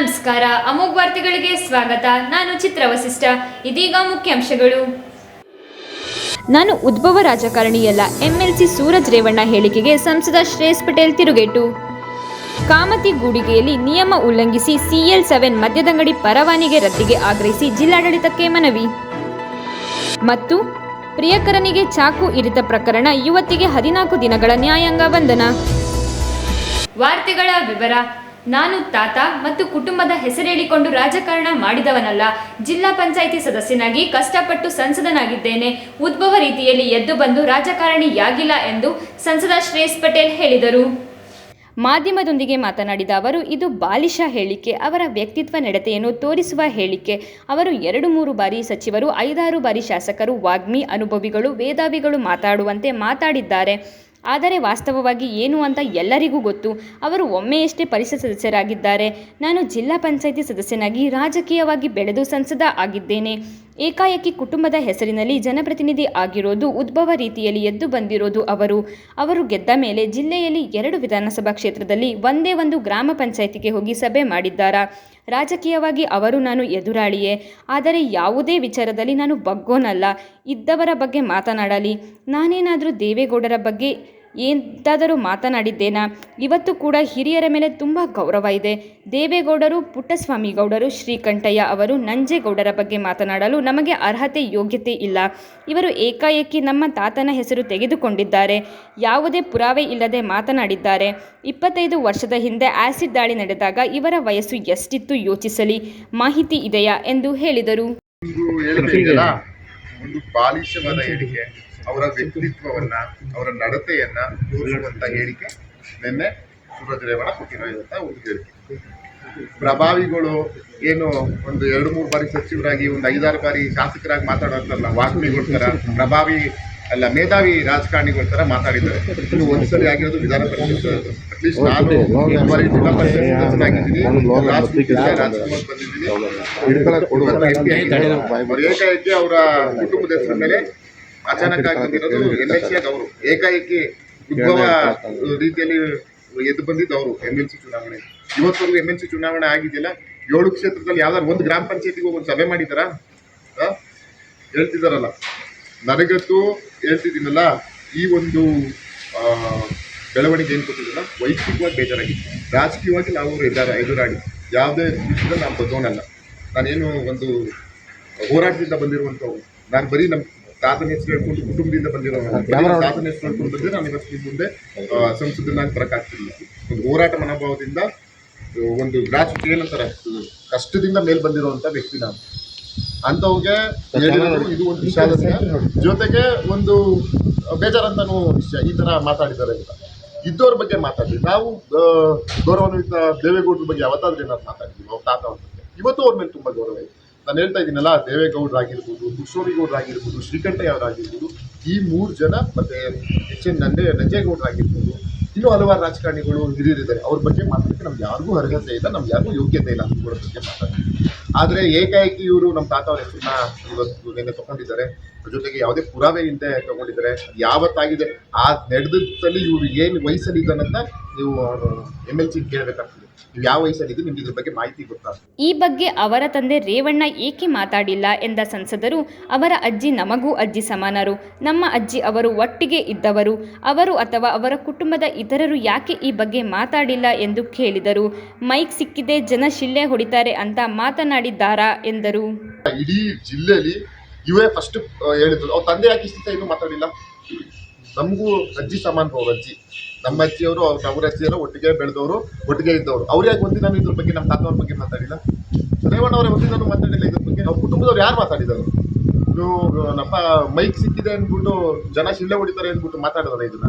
ನಮಸ್ಕಾರ. ಅಮೋಘ ವಾರ್ತೆಗಳಿಗೆ ಸ್ವಾಗತ. ನಾನು ಚಿತ್ರ ವಸಿಷ್ಠ. ಇದೀಗ ಮುಖ್ಯಾಂಶಗಳು. ನಾನು ಉದ್ಭವ ರಾಜಕಾರಣಿಯಲ್ಲ ಎಂಎಲ್ಸಿ ಸೂರಜ್ ರೇವಣ್ಣ ಹೇಳಿಕೆಗೆ ಸಂಸದ ಶ್ರೇಯಸ್ ಪಟೇಲ್ ತಿರುಗೇಟು. ಕಾಮತಿ ಗೂಡಿಗೆಯಲ್ಲಿ ನಿಯಮ ಉಲ್ಲಂಘಿಸಿ ಸಿಎಲ್ ಸೆವೆನ್ ಮದ್ಯದಂಗಡಿ ಪರವಾನಿಗೆ ರದ್ದಿಗೆ ಆಗ್ರಹಿಸಿ ಜಿಲ್ಲಾಡಳಿತಕ್ಕೆ ಮನವಿ. ಮತ್ತು ಪ್ರಿಯಕರನಿಗೆ ಚಾಕು ಇರಿತ ಪ್ರಕರಣ ಯುವತಿಗೆ ಹದಿನಾಲ್ಕು ದಿನಗಳ ನ್ಯಾಯಾಂಗ ಬಂಧನ. ವಾರ್ತೆಗಳ ವಿವರ. ನಾನು ತಾತ ಮತ್ತು ಕುಟುಂಬದ ಹೆಸರೇಳಿಕೊಂಡು ರಾಜಕಾರಣ ಮಾಡಿದವನಲ್ಲ. ಜಿಲ್ಲಾ ಪಂಚಾಯಿತಿ ಸದಸ್ಯನಾಗಿ ಕಷ್ಟಪಟ್ಟು ಸಂಸದನಾಗಿದ್ದೇನೆ. ಉದ್ಭವ ರೀತಿಯಲ್ಲಿ ಎದ್ದು ಬಂದು ರಾಜಕಾರಣಿಯಾಗಿಲ್ಲ ಎಂದು ಸಂಸದ ಶ್ರೇಯಸ್ ಪಟೇಲ್ ಹೇಳಿದರು. ಮಾಧ್ಯಮದೊಂದಿಗೆ ಮಾತನಾಡಿದ ಅವರು, ಇದು ಬಾಲಿಶ ಹೇಳಿಕೆ, ಅವರ ವ್ಯಕ್ತಿತ್ವ ನಡತೆಯನ್ನು ತೋರಿಸುವ ಹೇಳಿಕೆ. ಅವರು ಎರಡು ಮೂರು ಬಾರಿ ಸಚಿವರು, ಐದಾರು ಬಾರಿ ಶಾಸಕರು, ವಾಗ್ಮಿ ಅನುಭವಿಗಳು, ವೇದಾವಿಗಳು ಮಾತಾಡುವಂತೆ ಮಾತಾಡಿದ್ದಾರೆ. ಆದರೆ ವಾಸ್ತವವಾಗಿ ಏನು ಅಂತ ಎಲ್ಲರಿಗೂ ಗೊತ್ತು. ಅವರು ಒಮ್ಮೆಯಷ್ಟೇ ಪರಿಷತ್ ಸದಸ್ಯರಾಗಿದ್ದಾರೆ. ನಾನು ಜಿಲ್ಲಾ ಪಂಚಾಯಿತಿ ಸದಸ್ಯನಾಗಿ ರಾಜಕೀಯವಾಗಿ ಬೆಳೆದು ಸಂಸದ ಆಗಿದ್ದೇನೆ. ಏಕಾಏಕಿ ಕುಟುಂಬದ ಹೆಸರಿನಲ್ಲಿ ಜನಪ್ರತಿನಿಧಿ ಆಗಿರೋದು ಉದ್ಭವ ರೀತಿಯಲ್ಲಿ ಎದ್ದು ಬಂದಿರೋದು ಅವರು. ಅವರು ಗೆದ್ದ ಮೇಲೆ ಜಿಲ್ಲೆಯಲ್ಲಿ ಎರಡು ವಿಧಾನಸಭಾ ಕ್ಷೇತ್ರದಲ್ಲಿ ಒಂದೇ ಒಂದು ಗ್ರಾಮ ಪಂಚಾಯಿತಿಗೆ ಹೋಗಿ ಸಭೆ ಮಾಡಿದ್ದಾರಾ. ರಾಜಕೀಯವಾಗಿ ಅವರು ನಾನು ಎದುರಾಳಿಯೇ. ಆದರೆ ಯಾವುದೇ ವಿಚಾರದಲ್ಲಿ ನಾನು ಬಗ್ಗೋನಲ್ಲ. ಇದ್ದವರ ಬಗ್ಗೆ ಮಾತನಾಡಲಿ. ನಾನೇನಾದರೂ ದೇವೇಗೌಡರ ಬಗ್ಗೆ ಎಂತಾದರೂ ಮಾತನಾಡಿದ್ದೇನಾ? ಇವತ್ತು ಕೂಡ ಹಿರಿಯರ ಮೇಲೆ ತುಂಬ ಗೌರವ ಇದೆ. ದೇವೇಗೌಡರು ಪುಟ್ಟಸ್ವಾಮಿ ಗೌಡರು ಶ್ರೀಕಂಠಯ್ಯ ಅವರು ನಂಜೇಗೌಡರ ಬಗ್ಗೆ ಮಾತನಾಡಲು ನಮಗೆ ಅರ್ಹತೆ, ಯೋಗ್ಯತೆ ಇಲ್ಲ. ಇವರು ಏಕಾಏಕಿ ನಮ್ಮ ತಾತನ ಹೆಸರು ತೆಗೆದುಕೊಂಡಿದ್ದಾರೆ. ಯಾವುದೇ ಪುರಾವೆ ಇಲ್ಲದೆ ಮಾತನಾಡಿದ್ದಾರೆ. ಇಪ್ಪತ್ತೈದು ವರ್ಷದ ಹಿಂದೆ ಆಸಿಡ್ ದಾಳಿ ನಡೆದಾಗ ಇವರ ವಯಸ್ಸು ಎಷ್ಟಿತ್ತು ಯೋಚಿಸಲಿ. ಮಾಹಿತಿ ಇದೆಯಾ? ಎಂದು ಹೇಳಿದರು. ಅವರ ವ್ಯಕ್ತಿತ್ವವನ್ನ ಅವರ ನಡತೆಯನ್ನ ತೋರಿಸುವಂತ ಹೇಳಿಕೆ ನಿನ್ನೆ ಸೂರಜ್ ರೇವಣ್ಣ ಕೊಟ್ಟಿರುವಂತ ಒಂದು ಹೇಳಿಕೆ. ಪ್ರಭಾವಿಗಳು ಏನು ಒಂದು ಎರಡು ಮೂರು ಬಾರಿ ಸಚಿವರಾಗಿ ಒಂದು ಐದಾರು ಬಾರಿ ಶಾಸಕರಾಗಿ ಮಾತಾಡೋಂಥಲ್ಲ ವಾಗ್ಮಿಗಳ ಥರ ಪ್ರಭಾವಿ ಅಲ್ಲ ಮೇಧಾವಿ ರಾಜಕಾರಣಿಗಳ ಥರ ಮಾತಾಡಿದ್ದಾರೆ. ಇನ್ನು ಒಂದ್ಸರಿ ಆಗಿರೋದು ವಿಧಾನ ಪರಿಷತ್. ಅಟ್ಲೀಸ್ಟ್ ನಾನು ಬಾರಿ ಜಿಲ್ಲಾ ಪರಿಷತ್ ಸದಸ್ಯನಾಗಿದ್ದೀನಿ. ರಾಜಕುಮಾರ್ ಬಂದಿದ್ದೀನಿ. ಅವ್ರು ಏಕಾಏಕಿ ಅವರ ಕುಟುಂಬದ ಹೆಸರ ಮೇಲೆ ಅಚಾನಕ್ ಆಗಿ ಬಂದಿರೋದು ಎಲ್ ಎಲ್ ಸಿ ಅವರು ಏಕಾಏಕಿ ಉದ್ಭವ ರೀತಿಯಲ್ಲಿ ಎದ್ದು ಬಂದಿದ್ದು ಅವರು ಎಂ ಎಲ್ ಸಿ ಚುನಾವಣೆ. ಇವತ್ತವರೆಗೂ ಎಂ ಎಲ್ ಸಿ ಚುನಾವಣೆ ಆಗಿದೆಯಲ್ಲ ಏಳು ಕ್ಷೇತ್ರದಲ್ಲಿ ಯಾವ್ದಾದ್ರು ಒಂದು ಗ್ರಾಮ ಪಂಚಾಯತಿಗೆ ಒಂದು ಸಭೆ ಮಾಡಿದಾರ? ಹೇಳ್ತಿದಾರಲ್ಲ. ನನಗಂತೂ ಹೇಳ್ತಿದ್ದೀನಲ್ಲ ಈ ಒಂದು ಬೆಳವಣಿಗೆ ಏನು ಕೊಟ್ಟಿದ್ದಲ್ಲ ವೈಯಕ್ತಿಕವಾಗಿ ಬೇಜಾರಾಗಿ ರಾಜಕೀಯವಾಗಿ ನಾವು ಎದುರ ಎದುರಾಡಿ ಯಾವುದೇ ವಿಷಯದಲ್ಲಿ ನಾನು ಬದೋನಲ್ಲ ನಾನೇನು ಒಂದು ಹೋರಾಟದಿಂದ ಬಂದಿರುವಂಥವು ನಾನು ಬರೀ ನಮ್ಮ ತಾತನ ಹೆಸರು ಹೇಳ್ಕೊಂಡು ಕುಟುಂಬದಿಂದ ಬಂದಿರೋ ತಾತನ ಹೆಸರು ಹೇಳ್ಕೊಂಡು ಬಂದರೆ ನಾನು ಇವತ್ತು ಮುಂದೆ ಸಂಸದನಾಗಿ ಬರೋಕ್ಕಾಗ್ತಿಲ್ಲ. ಒಂದು ಹೋರಾಟ ಮನೋಭಾವದಿಂದ ಒಂದು ಗ್ರಾಸ್ ಏನಂತಾರೆ ಕಷ್ಟದಿಂದ ಮೇಲ್ ಬಂದಿರುವಂತ ವ್ಯಕ್ತಿ ನಾನು ಹೇಳಿರೋದು ಇದು ಒಂದು ವಿಷಾದ ಜೊತೆಗೆ ಒಂದು ಬೇಜಾರಂತನೂ ವಿಷಯ. ಈ ತರ ಮಾತಾಡಿದ್ದಾರೆ ಅಂತ. ಇದ್ದವ್ರ ಬಗ್ಗೆ ಮಾತಾಡಿ ನಾವು ಗೌರವಾನ್ವಿತ ದೇವೇಗೌಡರ ಬಗ್ಗೆ ಯಾವತ್ತಾದ್ರೂ ಏನಾದ್ರು ಮಾತಾಡಿದ್ವಿ ಅವ್ರ ತಾತ ಅವ್ರ ಬಗ್ಗೆ. ಇವತ್ತು ಅವ್ರ ಮೇಲೆ ತುಂಬಾ ಗೌರವ ಇದೆ. ನಾನು ಹೇಳ್ತಾ ಇದ್ದೀನಲ್ಲ ದೇವೇಗೌಡರಾಗಿರ್ಬೋದು ಕುಶೋರಿಗೌಡರಾಗಿರ್ಬೋದು ಶ್ರೀಕಂಠಯ್ಯ ಅವರಾಗಿರ್ಬೋದು ಈ ಮೂರು ಜನ ಮತ್ತೆ ಎಚ್ ಎನ್ ನಂಜೆ ನಂಜೇಗೌಡರಾಗಿರ್ಬೋದು ಇನ್ನೂ ಹಲವಾರು ರಾಜಕಾರಣಿಗಳು ಹಿರಿಯರಿದ್ದಾರೆ. ಅವ್ರ ಬಗ್ಗೆ ಮಾತಾಡೋಕ್ಕೆ ನಮ್ಗೆ ಯಾರಿಗೂ ಅರ್ಹತೆ ಇಲ್ಲ, ನಮ್ಗೆ ಯಾರಿಗೂ ಯೋಗ್ಯತೆ ಇಲ್ಲ ಅವ್ರ ಬಗ್ಗೆ ಮಾತಾಡೋಕ್ಕೆ ಆದರೆ ಏಕಾಏಕಿ ಇವರು ನಮ್ಮ ತಾತ ಅವ್ರ ಹೆಸರನ್ನ ಇವತ್ತು ನಿನ್ನೆ ತಗೊಂಡಿದ್ದಾರೆ. ಜೊತೆಗೆ ಯಾವುದೇ ಪುರಾವೆ ಇಲ್ಲದೆ ತಗೊಂಡಿದ್ದಾರೆ. ಯಾವತ್ತಾಗಿದೆ, ಆ ನಡೆದಲ್ಲಿ ಇವರು ಏನು ವಯಸ್ಸಲ್ಲಿ ಇದ್ದಾನಂತ ನೀವು ಎಂ ಎಲ್ ಸಿ ಕೇಳಬೇಕಾಗ್ತದೆ. ಯಾವ ವಯಸ್ಸಲ್ಲಿದ್ದು ನಿಮ್ಗೆ ಇದ್ರ ಬಗ್ಗೆ ಮಾಹಿತಿ ಗೊತ್ತಾ ಈ ಬಗ್ಗೆ ಅವರ ತಂದೆ ರೇವಣ್ಣ ಏಕೆ ಮಾತಾಡಿಲ್ಲ ಎಂದ ಸಂಸದರು, ಅವರ ಅಜ್ಜಿ ನಮಗೂ ಅಜ್ಜಿ ಸಮಾನರು. ನಮ್ಮ ಅಜ್ಜಿ ಅವರು ಒಟ್ಟಿಗೆ ಇದ್ದವರು. ಅವರು ಅಥವಾ ಅವರ ಕುಟುಂಬದ ಇತರರು ಯಾಕೆ ಈ ಬಗ್ಗೆ ಮಾತಾಡಿಲ್ಲ ಎಂದು ಕೇಳಿದರು. ಮೈಕ್ ಸಿಕ್ಕಿದೆ, ಜನ ಶಿಳ್ಳೆ ಹೊಡಿತಾರೆ ಅಂತ ಮಾತನಾಡಿದ್ದಾರಾ ಎಂದರು. ಇಡೀ ಜಿಲ್ಲೆಯಲ್ಲಿ ಇವೇ ಫಸ್ಟ್ ಹೇಳಿದ್ರು. ಅವ್ರ ತಂದೆ ಯಾಕೆ ಇಷ್ಟ ಇನ್ನೂ ಮಾತಾಡಿಲ್ಲ ನಮಗೂ ಅಜ್ಜಿ ಸಮಾನ ಅವ್ರ ಅಜ್ಜಿ. ನಮ್ಮ ಅಜ್ಜಿಯವರು, ಅವ್ರ ಅವ್ರ ಅಜ್ಜಿಯವರು ಒಟ್ಟಿಗೆ ಬೆಳೆದವರು, ಒಟ್ಟಿಗೆ ಇದ್ದವರು. ಅವ್ರು ಯಾಕೆ ಒಂದಿನ ಇದ್ರ ಬಗ್ಗೆ, ನಮ್ಮ ತಾತವ್ರ ಬಗ್ಗೆ ಮಾತಾಡಿಲ್ಲ? ರೇವಣ್ಣ ಅವರೇ ಒಂದಿನ ಮಾತಾಡಿಲ್ಲ ಇದ್ರ ಬಗ್ಗೆ. ಅವ್ರ ಕುಟುಂಬದವ್ರು ಯಾರು ಮಾತಾಡಿದರು ನಮ್ಮ ಮೈಕ್ ಸಿಕ್ಕಿದೆ ಅಂದ್ಬಿಟ್ಟು, ಜನ ಶಿಳ್ಳೆ ಹೊಡಿತಾರೆ ಅಂದ್ಬಿಟ್ಟು ಮಾತಾಡಿದಾರೆ ಇದನ್ನ.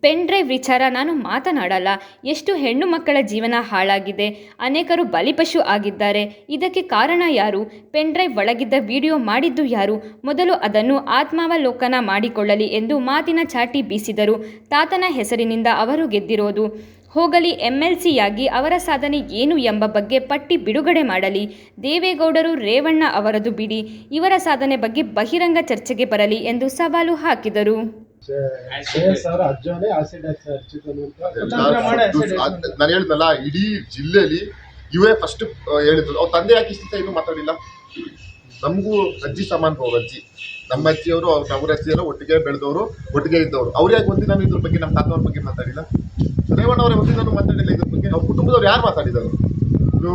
ಪೆನ್ ಡ್ರೈವ್ ವಿಚಾರ ನಾನು ಮಾತನಾಡಲ್ಲ. ಎಷ್ಟು ಹೆಣ್ಣು ಮಕ್ಕಳ ಜೀವನ ಹಾಳಾಗಿದೆ. ಅನೇಕರು ಬಲಿಪಶು ಆಗಿದ್ದಾರೆ. ಇದಕ್ಕೆ ಕಾರಣ ಯಾರು? ಪೆನ್ ಡ್ರೈವ್ ಒಳಗಿದ್ದ ವಿಡಿಯೋ ಮಾಡಿದ್ದು ಯಾರು? ಮೊದಲು ಅದನ್ನು ಆತ್ಮಾವಲೋಕನ ಮಾಡಿಕೊಳ್ಳಲಿ ಎಂದು ಮಾತಿನ ಚಾಟಿ ಬೀಸಿದರು. ತಾತನ ಹೆಸರಿನಿಂದ ಅವರು ಗೆದ್ದಿರೋದು. ಹೋಗಲಿ, ಎಂಎಲ್ಸಿಯಾಗಿ ಅವರ ಸಾಧನೆ ಏನು ಎಂಬ ಬಗ್ಗೆ ಪಟ್ಟಿ ಬಿಡುಗಡೆ ಮಾಡಲಿ. ದೇವೇಗೌಡರು, ರೇವಣ್ಣ ಅವರದು ಬಿಡಿ. ಇವರ ಸಾಧನೆ ಬಗ್ಗೆ ಬಹಿರಂಗ ಚರ್ಚೆಗೆ ಬರಲಿ ಎಂದು ಸವಾಲು ಹಾಕಿದರು. ನಾನು ಹೇಳಿದ್ನಲ್ಲ ಇಡೀ ಜಿಲ್ಲೆಯಲ್ಲಿ ಇವೇ ಫಸ್ಟ್ ಹೇಳಿದ್ರು. ಅವ್ರ ತಂದೆ ಯಾಕೆ ಇಷ್ಟ ಇನ್ನೂ ಮಾತಾಡಿಲ್ಲ? ನಮಗೂ ಅಜ್ಜಿ ಸಮಾನ ಅವ್ರ ಅಜ್ಜಿ. ನಮ್ಮ ಅಜ್ಜಿಯವರು ಅವ್ರ ಅವ್ರ ಅಜ್ಜಿಯವರು ಒಟ್ಟಿಗೆ ಬೆಳೆದವರು ಒಟ್ಟಿಗೆ ಇದ್ದವರು. ಅವ್ರು ಯಾಕೆ ಒಂದಿನ ಇದ್ರ ಬಗ್ಗೆ ನಮ್ಮ ತಾತವ್ರ ಬಗ್ಗೆ ಮಾತಾಡಿಲ್ಲ? ರೇವಣ್ಣ ಅವರೇ ಒಂದಿನ ಮಾತಾಡಿಲ್ಲ ಇದ್ರ ಬಗ್ಗೆ. ಅವ್ರ ಕುಟುಂಬದವ್ರು ಯಾರು ಮಾತಾಡಿದರು? ಇದು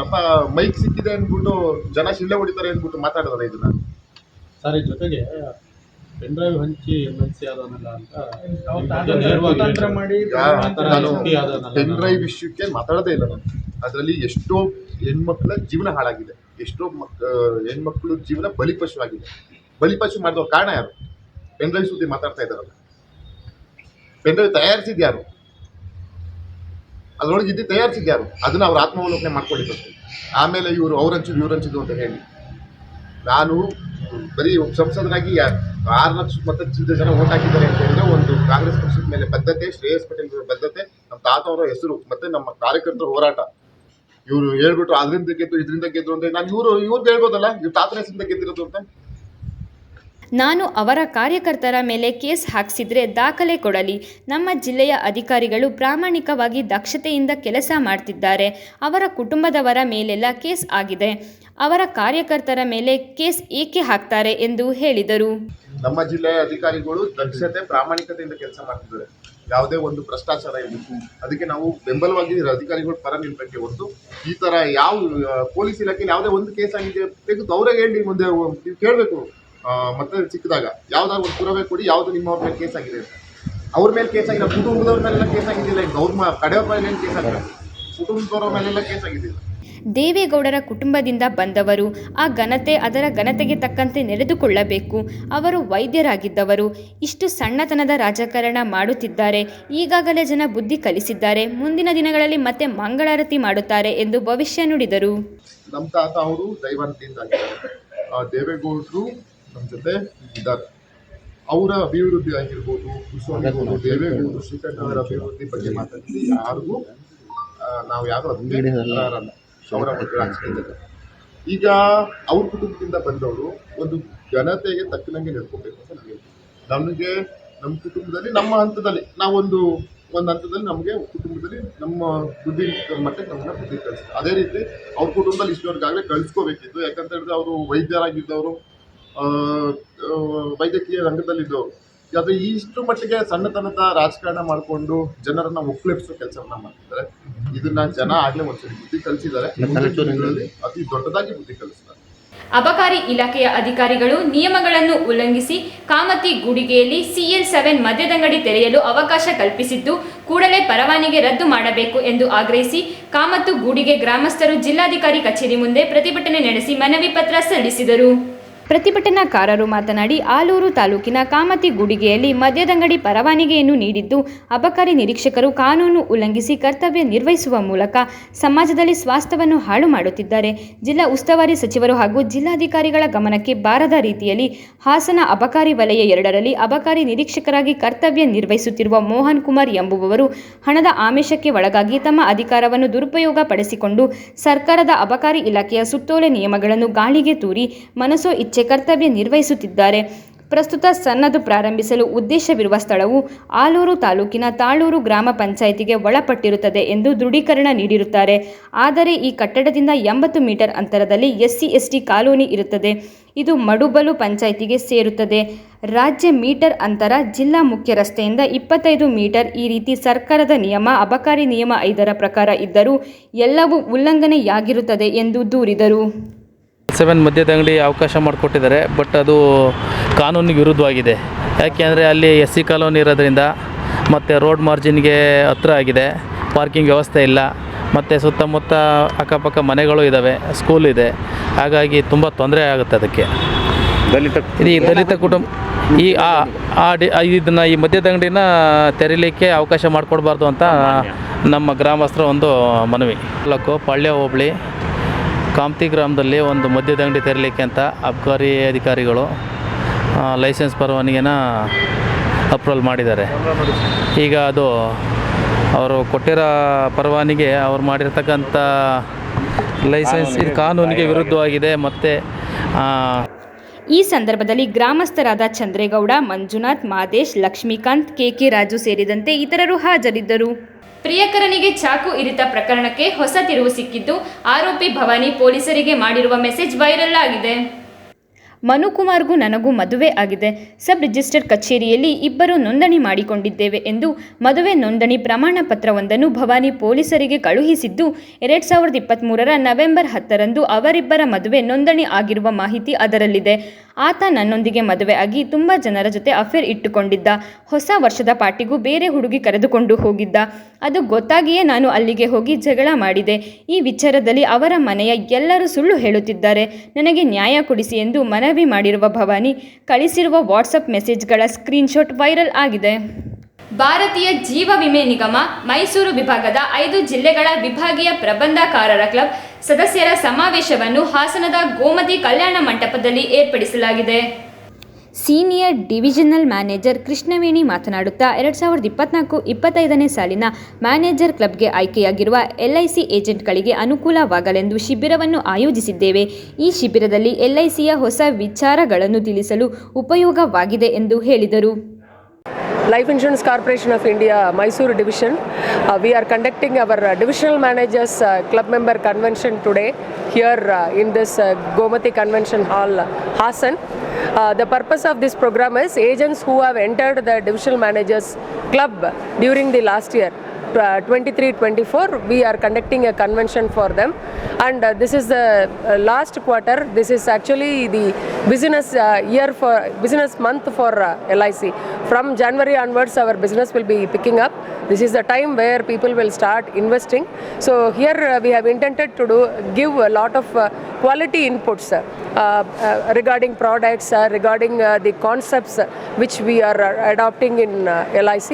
ನಮ್ಮ ಮೈಕ್ ಸಿಕ್ಕಿದೆ ಅಂದ್ಬಿಟ್ಟು ಜನ ಶಿಳ್ಳೆ ಹೊಡಿತಾರೆ ಅಂದ್ಬಿಟ್ಟು ಮಾತಾಡಿದಾರೆ ಇದನ್ನ. ಸರ್ ಜೊತೆಗೆ ಪೆನ್ ಡ್ರೈವ್ ಹಂಚಿ ಎಂ ಎಲ್ ಆದವನಲ್ಲ ಅಂತ ಅವ್ರು ನಿಮ್ ನೇರವಾಗಿ ಕುತಂತ್ರ ಮಾಡಿ ಯಾ- ಆ ಥರ ನಾನು ವ್ಯಕ್ತಿ ಆದವನಲ್ಲ ಪೆನ್ ನಾನು. ಡ್ರೈವ್ ವಿಷಯಕ್ಕೆ ಮಾತಾಡೋದೇ ಇಲ್ಲ ನಾನು. ಅದರಲ್ಲಿ ಎಷ್ಟೋ ಹೆಣ್ಮಕ್ಳ ಜೀವನ ಹಾಳಾಗಿದೆ. ಎಷ್ಟೋ ಮಕ್ ಆ, ಹೆಣ್ಮಕ್ಳು ಜೀವನ ಬಲಿಪಶು ಆಗಿದೆ ಬಲಿಪಶು ಮಾಡಿದ ಕಾರಣ ಯಾರು? ಪೆನ್ ಡ್ರೈವ್ ಸುದ್ದಿ ಮಾತಾಡ್ತಾ ಇದ್ದಾರಲ್ಲ. ಪೆನ್ ಡ್ರೈವ್ ತಯಾರಿಸಿದ್ ಯಾರು? ಅದ್ರೊಳಗೆ ಇದ್ದು ತಯಾರಿಸಿದ ಯಾರು? ಅದನ್ನ ಅವ್ರ ಆತ್ಮಾವಲೋಕನೆ ಮಾಡ್ಕೊಂಡಿದ್ದಾರೆ ಆಮೇಲೆ ಇವರು ಅವ್ರು ಹಂಚಿದ್ರು ಇವ್ರು ಹಂಚಿದ್ರು ಅಂತ ಹೇಳಿ. ನಾನು ಬರೀ ಒಬ್ಬ ಸಂಸದನಾಗಿ ಆರು ಲಕ್ಷ ಚಿಲ್ಲರೆ ಜನ ಓಟ್ ಹಾಕಿದ್ದಾರೆ ಅಂತ ಹೇಳಿದ್ರೆ ಒಂದು ಕಾಂಗ್ರೆಸ್ ಪಕ್ಷದ ಮೇಲೆ ಬದ್ಧತೆ, ಶ್ರೇಯಸ್ ಪಟೇಲ್ ಬದ್ಧತೆ, ನಮ್ಮ ತಾತ ಅವರ ಹೆಸರು ಮತ್ತೆ ನಮ್ಮ ಕಾರ್ಯಕರ್ತರ ಹೋರಾಟ. ಇವರು ಹೇಳ್ಬಿಟ್ರು, ಅದರಿಂದ ಗೆದ್ದು, ಇದರಿಂದ ಗೆದ್ದು ಅಂತ ನಾನು ಇವರು ಇವ್ರು ಹೇಳ್ಬೋದಲ್ಲ? ಇವ್ರು ತಾತನ ಹೆಸರಿಂದ ಗೆದ್ದಿರೋದು ಅಂತ? ನಾನು ಅವರ ಕಾರ್ಯಕರ್ತರ ಮೇಲೆ ಕೇಸ್ ಹಾಕ್ಸಿದ್ರೆ ದಾಖಲೆ ಕೊಡಲಿ. ನಮ್ಮ ಜಿಲ್ಲೆಯ ಅಧಿಕಾರಿಗಳು ಪ್ರಾಮಾಣಿಕವಾಗಿ ದಕ್ಷತೆಯಿಂದ ಕೆಲಸ ಮಾಡ್ತಿದ್ದಾರೆ. ಅವರ ಕುಟುಂಬದವರ ಮೇಲೆಲ್ಲ ಕೇಸ್ ಆಗಿದೆ. ಅವರ ಕಾರ್ಯಕರ್ತರ ಮೇಲೆ ಕೇಸ್ ಏಕೆ ಹಾಕ್ತಾರೆ ಎಂದು ಹೇಳಿದರು. ನಮ್ಮ ಜಿಲ್ಲೆಯ ಅಧಿಕಾರಿಗಳು ದಕ್ಷತೆ, ಪ್ರಾಮಾಣಿಕತೆಯಿಂದ ಕೆಲಸ ಮಾಡ್ತಿದ್ದಾರೆ. ಯಾವುದೇ ಒಂದು ಭ್ರಷ್ಟಾಚಾರ ಇರಬೇಕು ಅದಕ್ಕೆ ನಾವು ಬೆಂಬಲವಾಗಿ ಅಧಿಕಾರಿಗಳ ಪರ ನಿಲ್ಬೇಕೆ ಹೊರತು ಈ ತರ ಯಾವ ಪೊಲೀಸ್ ಇಲಾಖೆ ಯಾವುದೇ ಒಂದು ಕೇಸ್ ಆಗಿದೆ, ತೆಗೆದು ಅವರೇ ಹೇಳಿ ಮುಂದೆ ನೀವು ಕೇಳಬೇಕು. ಮತ್ತೆ ಸಿಕ್ಕಿದಾಗ ಯಾವ್ದಾದ್ರು ಒಂದು ಪುರಾವೆ ಕೊಡಿ, ಯಾವ್ದು ನಿಮ್ಮ ಮೇಲೆ ಕೇಸ್ ಆಗಿದೆ ಅವ್ರ ಮೇಲೆ ಕೇಸ್ ಆಗಿಲ್ಲ, ಕುಟುಂಬದವ್ರ ಮೇಲೆಲ್ಲ ಕೇಸ್ ಆಗಿದ್ದಿಲ್ಲ. ಈಗ ಅವ್ರ ಕಡೆಯವ್ರ ಮೇಲೆ ಕೇಸ್ ಆಗಿಲ್ಲ. ಕುಟುಂಬದವ್ರ ಮೇಲೆಲ್ಲ ಕೇಸ್ ಆಗಿದ್ದಿಲ್ಲ. ದೇವೇಗೌಡರ ಕುಟುಂಬದಿಂದ ಬಂದವರು. ಆ ಘನತೆ ಅದರ ಘನತೆಗೆ ತಕ್ಕಂತೆ ನಡೆದುಕೊಳ್ಳಬೇಕು. ಅವರು ವೈದ್ಯರಾಗಿದ್ದವರು. ಇಷ್ಟು ಸಣ್ಣತನದ ರಾಜಕಾರಣ ಮಾಡುತ್ತಿದ್ದಾರೆ. ಈಗಾಗಲೇ ಜನ ಬುದ್ಧಿ ಕಲಿಸಿದ್ದಾರೆ. ಮುಂದಿನ ದಿನಗಳಲ್ಲಿ ಮತ್ತೆ ಮಂಗಳಾರತಿ ಮಾಡುತ್ತಾರೆ ಎಂದು ಭವಿಷ್ಯ ನುಡಿದರು. ನಮ್ಮ ತಾತ ಅವರು ದೇವೇಗೌಡರು ನಮ್ಮ ಜೊತೆ ಇದ್ದಾರೆ. ಅವರ ಅಭಿವೃದ್ಧಿ ಆಗಿರ್ಬೋದು ಕುಶವಾಗ್ಬೋದು ದೇವೇಗೌಡರು ಶ್ರೀಕಂಠವರ ಅಭಿವೃದ್ಧಿ ಬಗ್ಗೆ ಮಾತಾಡಿ ಯಾರಿಗೂ ನಾವು ಯಾರು ಅಭಿವೃದ್ಧಿ. ಅವರ ರಾಜಕೀಯದಲ್ಲಿ ಈಗ ಅವ್ರ ಕುಟುಂಬದಿಂದ ಬಂದವರು ಒಂದು ಜನತೆಗೆ ತಕ್ಕನಂಗೆ ನಡ್ಕೋಬೇಕು ಅಂತ ನನಗೆ ನಮಗೆ ನಮ್ಮ ಕುಟುಂಬದಲ್ಲಿ ನಮ್ಮ ಹಂತದಲ್ಲಿ ನಾವೊಂದು ಒಂದು ಹಂತದಲ್ಲಿ ನಮಗೆ ಕುಟುಂಬದಲ್ಲಿ ನಮ್ಮ ಬುದ್ಧಿ ಮತ್ತೆ ನಮ್ಮನ್ನ ಬುದ್ಧಿ ಕಳಿಸ್ತಾರೆ ಅದೇ ರೀತಿ ಅವ್ರ ಕುಟುಂಬದಲ್ಲಿ ಇಷ್ಟವರೆಗಾಗಲೇ ಕಳಿಸ್ಕೋಬೇಕಿತ್ತು. ಯಾಕಂತ ಹೇಳಿದ್ರೆ ಅವರು ವೈದ್ಯರಾಗಿದ್ದವರು ವೈದ್ಯಕೀಯ ರಂಗದಲ್ಲಿದ್ದವರು ಆದರೆ ಇಷ್ಟು ಮಟ್ಟಿಗೆ ಸಣ್ಣತನದ ರಾಜಕಾರಣ ಮಾಡಿಕೊಂಡು ಜನರನ್ನ ಒಕ್ಕಲೆಬ್ಸೋ ಕೆಲಸವನ್ನ ಮಾಡ್ತಿದ್ದಾರೆ. ಇದನ್ನ ಜನ ಆಗ್ಲೇ ಒಂದ್ಸರಿ ಬುದ್ಧಿ ಕಲಿಸಿದ್ದಾರೆ. ಅತಿ ದೊಡ್ಡದಾಗಿ ಬುದ್ಧಿ ಕಲಿಸ್ತಾರೆ ಅಬಕಾರಿ ಇಲಾಖೆಯ ಅಧಿಕಾರಿಗಳು ನಿಯಮಗಳನ್ನು ಉಲ್ಲಂಘಿಸಿ ಕಾಮತಿ ಗುಡಿಗೆಯಲ್ಲಿ ಸಿಎಲ್ ಸೆವೆನ್ ಮದ್ಯದಂಗಡಿ ತೆರೆಯಲು ಅವಕಾಶ ಕಲ್ಪಿಸಿದ್ದು ಕೂಡಲೇ ಪರವಾನಿಗೆ ರದ್ದು ಮಾಡಬೇಕು ಎಂದು ಆಗ್ರಹಿಸಿ ಕಾಮತ್ತು ಗೂಡಿಗೆ ಗ್ರಾಮಸ್ಥರು ಜಿಲ್ಲಾಧಿಕಾರಿ ಕಚೇರಿ ಮುಂದೆ ಪ್ರತಿಭಟನೆ ನಡೆಸಿ ಮನವಿ ಪತ್ರ ಸಲ್ಲಿಸಿದರು. ಪ್ರತಿಭಟನಾಕಾರರು ಮಾತನಾಡಿ, ಆಲೂರು ತಾಲೂಕಿನ ಕಾಮತಿ ಗುಡಿಗೆಯಲ್ಲಿ ಮದ್ಯದಂಗಡಿ ಪರವಾನಗಿಯನ್ನು ನೀಡಿದ್ದು, ಅಬಕಾರಿ ನಿರೀಕ್ಷಕರು ಕಾನೂನು ಉಲ್ಲಂಘಿಸಿ ಕರ್ತವ್ಯ ನಿರ್ವಹಿಸುವ ಮೂಲಕ ಸಮಾಜದಲ್ಲಿ ಸ್ವಾಸ್ಥ್ಯವನ್ನು ಹಾಳು ಮಾಡುತ್ತಿದ್ದಾರೆ. ಜಿಲ್ಲಾ ಉಸ್ತುವಾರಿ ಸಚಿವರು ಹಾಗೂ ಜಿಲ್ಲಾಧಿಕಾರಿಗಳ ಗಮನಕ್ಕೆ ಬಾರದ ರೀತಿಯಲ್ಲಿ ಹಾಸನ ಅಬಕಾರಿ ವಲಯ ಎರಡರಲ್ಲಿ ಅಬಕಾರಿ ನಿರೀಕ್ಷಕರಾಗಿ ಕರ್ತವ್ಯ ನಿರ್ವಹಿಸುತ್ತಿರುವ ಮೋಹನ್ ಕುಮಾರ್ ಎಂಬುವವರು ಹಣದ ಆಮಿಷಕ್ಕೆ ಒಳಗಾಗಿ ತಮ್ಮ ಅಧಿಕಾರವನ್ನು ದುರುಪಯೋಗ ಪಡಿಸಿಕೊಂಡು ಸರ್ಕಾರದ ಅಬಕಾರಿ ಇಲಾಖೆಯ ಸುತ್ತೋಲೆ ನಿಯಮಗಳನ್ನು ಗಾಳಿಗೆ ತೂರಿ ಮನಸೋ ಇಚ್ಛೆ ಕರ್ತವ್ಯ ನಿರ್ವಹಿಸುತ್ತಿದ್ದಾರೆ. ಪ್ರಸ್ತುತ ಸನ್ನದು ಪ್ರಾರಂಭಿಸಲು ಉದ್ದೇಶವಿರುವ ಸ್ಥಳವು ಆಲೂರು ತಾಲೂಕಿನ ತಾಳೂರು ಗ್ರಾಮ ಪಂಚಾಯಿತಿಗೆ ಒಳಪಟ್ಟಿರುತ್ತದೆ ಎಂದು ದೃಢೀಕರಣ ನೀಡಿರುತ್ತಾರೆ. ಆದರೆ ಈ ಕಟ್ಟಡದಿಂದ ಎಂಬತ್ತು ಮೀಟರ್ ಅಂತರದಲ್ಲಿ ಎಸ್ಸಿ, ಎಸ್ಟಿ ಕಾಲೋನಿ ಇರುತ್ತದೆ. ಇದು ಮಡುಬಲು ಪಂಚಾಯಿತಿಗೆ ಸೇರುತ್ತದೆ. ರಾಜ್ಯ ಮೀಟರ್ ಅಂತರ ಜಿಲ್ಲಾ ಮುಖ್ಯ ರಸ್ತೆಯಿಂದ ಇಪ್ಪತ್ತೈದು ಮೀಟರ್ ಈ ರೀತಿ ಸರ್ಕಾರದ ನಿಯಮ, ಅಬಕಾರಿ ನಿಯಮ ಐದರ ಪ್ರಕಾರ ಇದ್ದರೂ ಎಲ್ಲವೂ ಉಲ್ಲಂಘನೆಯಾಗಿರುತ್ತದೆ ಎಂದು ದೂರಿದರು. ಸೆವೆನ್ ಮದ್ಯದ ಅಂಗಡಿ ಅವಕಾಶ ಮಾಡಿಕೊಟ್ಟಿದ್ದಾರೆ ಬಟ್ ಅದು ಕಾನೂನಿಗೆ ವಿರುದ್ಧವಾಗಿದೆ. ಯಾಕೆ ಅಂದರೆ ಅಲ್ಲಿ ಎಸ್ ಸಿ ಕಾಲೋನಿ ಇರೋದ್ರಿಂದ ಮತ್ತು ರೋಡ್ ಮಾರ್ಜಿನ್ಗೆ ಹತ್ರ ಆಗಿದೆ ಪಾರ್ಕಿಂಗ್ ವ್ಯವಸ್ಥೆ ಇಲ್ಲ ಮತ್ತು ಸುತ್ತಮುತ್ತ ಅಕ್ಕಪಕ್ಕ ಮನೆಗಳು ಇದ್ದಾವೆ ಸ್ಕೂಲ್ ಇದೆ. ಹಾಗಾಗಿ ತುಂಬ ತೊಂದರೆ ಆಗುತ್ತೆ ಅದಕ್ಕೆ. ದಲಿತ ಈ ದಲಿತ ಕುಟುಂಬ ಈ ಆ ಆ ಡಿ- ಇದನ್ನು ಇದನ್ನ ಈ ಮದ್ಯದ ಅಂಗಡಿನ ತೆರೀಲಿಕ್ಕೆ ಅವಕಾಶ ಮಾಡಿಕೊಡ್ಬಾರ್ದು ಅಂತ ನಮ್ಮ ಗ್ರಾಮಸ್ಥರ ಒಂದು ಮನವಿ. ತಾಲೂಕು ಪಾಳ್ಯ ಹೋಬಳಿ ಕಾಮ್ತಿ ಗ್ರಾಮದಲ್ಲಿ ಒಂದು ಮದ್ಯದ ಅಂಗಡಿ ತೆರಲಿಕ್ಕೆ ಅಂತ ಅಬ್ಕಾರಿ ಅಧಿಕಾರಿಗಳು ಲೈಸೆನ್ಸ್ ಪರವಾನಿಗೆನ ಅಪ್ರೂವಲ್ ಮಾಡಿದ್ದಾರೆ. ಈಗ ಅದು ಅವರು ಕೊಟ್ಟಿರೋ ಪರವಾನಿಗೆ ಅವ್ರು ಮಾಡಿರ್ತಕ್ಕಂಥ ಲೈಸೆನ್ಸ್ ಇದು ಕಾನೂನಿಗೆ ವಿರುದ್ಧವಾಗಿದೆ ಮತ್ತು ಈ ಸಂದರ್ಭದಲ್ಲಿ ಗ್ರಾಮಸ್ಥರಾದ ಚಂದ್ರೇಗೌಡ, ಮಂಜುನಾಥ್, ಮಾದೇಶ್, ಲಕ್ಷ್ಮೀಕಾಂತ್, ಕೆಕೆ ರಾಜು ಸೇರಿದಂತೆ ಇತರರು ಹಾಜರಿದ್ದರು. ಪ್ರಿಯಕರನಿಗೆ ಚಾಕು ಇರಿತ ಪ್ರಕರಣಕ್ಕೆ ಹೊಸ ತಿರುವು ಸಿಕ್ಕಿದ್ದು, ಆರೋಪಿ ಭವಾನಿ ಪೊಲೀಸರಿಗೆ ಮಾಡಿರುವ ಮೆಸೇಜ್ ವೈರಲ್ ಆಗಿದೆ. ಮನುಕುಮಾರ್ಗೂ ನನಗೂ ಮದುವೆ ಆಗಿದೆ. ಸಬ್ ರಿಜಿಸ್ಟರ್ ಕಚೇರಿಯಲ್ಲಿ ಇಬ್ಬರು ನೋಂದಣಿ ಮಾಡಿಕೊಂಡಿದ್ದೇವೆ ಎಂದು ಮದುವೆ ನೋಂದಣಿ ಪ್ರಮಾಣ ಪತ್ರವೊಂದನ್ನು ಭವಾನಿ ಪೊಲೀಸರಿಗೆ ಕಳುಹಿಸಿದ್ದು, ಎರಡ್ ಸಾವಿರದ ಇಪ್ಪತ್ತ್ಮೂರರ ನವೆಂಬರ್ ಹತ್ತರಂದು ಅವರಿಬ್ಬರ ಮದುವೆ ನೋಂದಣಿ ಆಗಿರುವ ಮಾಹಿತಿ ಅದರಲ್ಲಿದೆ. ಆತ ನನ್ನೊಂದಿಗೆ ಮದುವೆ ಆಗಿ ತುಂಬ ಜನರ ಜೊತೆ ಅಫೇರ್ ಇಟ್ಟುಕೊಂಡಿದ್ದ. ಹೊಸ ವರ್ಷದ ಪಾರ್ಟಿಗೂ ಬೇರೆ ಹುಡುಗಿ ಕರೆದುಕೊಂಡು ಹೋಗಿದ್ದ. ಅದು ಗೊತ್ತಾಗಿಯೇ ನಾನು ಅಲ್ಲಿಗೆ ಹೋಗಿ ಜಗಳ ಮಾಡಿದೆ. ಈ ವಿಚಾರದಲ್ಲಿ ಅವರ ಮನೆಯ ಎಲ್ಲರೂ ಸುಳ್ಳು ಹೇಳುತ್ತಿದ್ದಾರೆ. ನನಗೆ ನ್ಯಾಯ ಕೊಡಿಸಿ ಎಂದು ಮನವಿ ಮಾಡಿರುವ ಭವಾನಿ, ಕಳಿಸಿರುವ ವಾಟ್ಸಪ್ ಮೆಸೇಜ್ಗಳ ಸ್ಕ್ರೀನ್ಶಾಟ್ ವೈರಲ್ ಆಗಿದೆ. ಭಾರತೀಯ ಜೀವ ವಿಮೆ ನಿಗಮ, ಮೈಸೂರು ವಿಭಾಗದ ಐದು ಜಿಲ್ಲೆಗಳ ವಿಭಾಗೀಯ ಪ್ರಬಂಧಕಾರರ ಕ್ಲಬ್ ಸದಸ್ಯರ ಸಮಾವೇಶವನ್ನು ಹಾಸನದ ಗೋಮತಿ ಕಲ್ಯಾಣ ಮಂಟಪದಲ್ಲಿ ಏರ್ಪಡಿಸಲಾಗಿದೆ. ಸೀನಿಯರ್ ಡಿವಿಷನಲ್ ಮ್ಯಾನೇಜರ್ ಕೃಷ್ಣವೇಣಿ ಮಾತನಾಡುತ್ತಾ, ಎರಡು ಸಾವಿರದ ಇಪ್ಪತ್ನಾಲ್ಕು ಇಪ್ಪತ್ತೈದನೇ ಸಾಲಿನ ಮ್ಯಾನೇಜರ್ ಕ್ಲಬ್ಗೆ ಆಯ್ಕೆಯಾಗಿರುವ ಎಲ್ಐಸಿ ಏಜೆಂಟ್ಗಳಿಗೆ ಅನುಕೂಲವಾಗಲೆಂದು ಶಿಬಿರವನ್ನು ಆಯೋಜಿಸಿದ್ದೇವೆ. ಈ ಶಿಬಿರದಲ್ಲಿ ಎಲ್ಐಸಿಯ ಹೊಸ ವಿಚಾರಗಳನ್ನು ತಿಳಿಸಲು ಉಪಯೋಗವಾಗಿದೆ ಎಂದು ಹೇಳಿದರು. Life Insurance Corporation of India, Mysore Division. Uh, we are conducting our uh, Divisional Managers uh, Club Member Convention today here uh, in this uh, Gomati Convention Hall, Hassan. Uh, the purpose of this program is agents who have entered the Divisional Managers Club during the last year. 23-24 we are conducting a convention for them. And uh, this is the uh, last quarter. This is actually the business uh, year for business month for uh, LIC from January onwards our business will be picking up. This is the time where people will start investing. So here uh, we have intended to do give a lot of uh, quality inputs uh, uh, regarding products uh, regarding uh, the concepts uh, which we are uh, adopting in LIC